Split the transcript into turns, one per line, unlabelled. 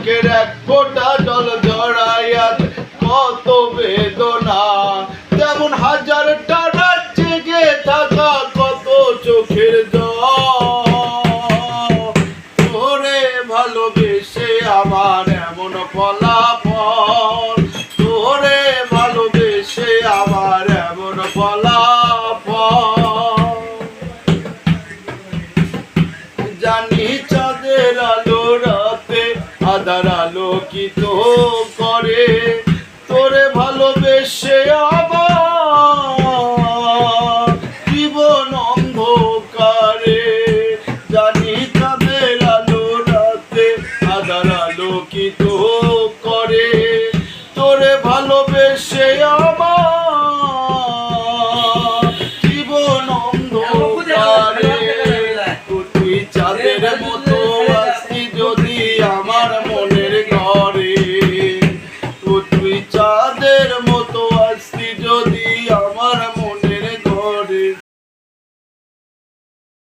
চোখের এক ফোটা জল জড়াইয়া কত বেদনা। যেমন হাজার টানা জেগে থাকা কত চোখের জোরে ভালোবেসে আমার এমন ফলাফল। তোরে ভালোবেসে আমার এমন ফলাফল। জানি আধার আলোকিত করে তোরে ভালোবেসে আবার জীবন অন্ধকারে জানি চাঁদের আলো রাতে আধার আলোকিত করে তোরে ভালোবেসে আবার জীবন অন্ধকারে। তুই চাঁদের মতো 这么多。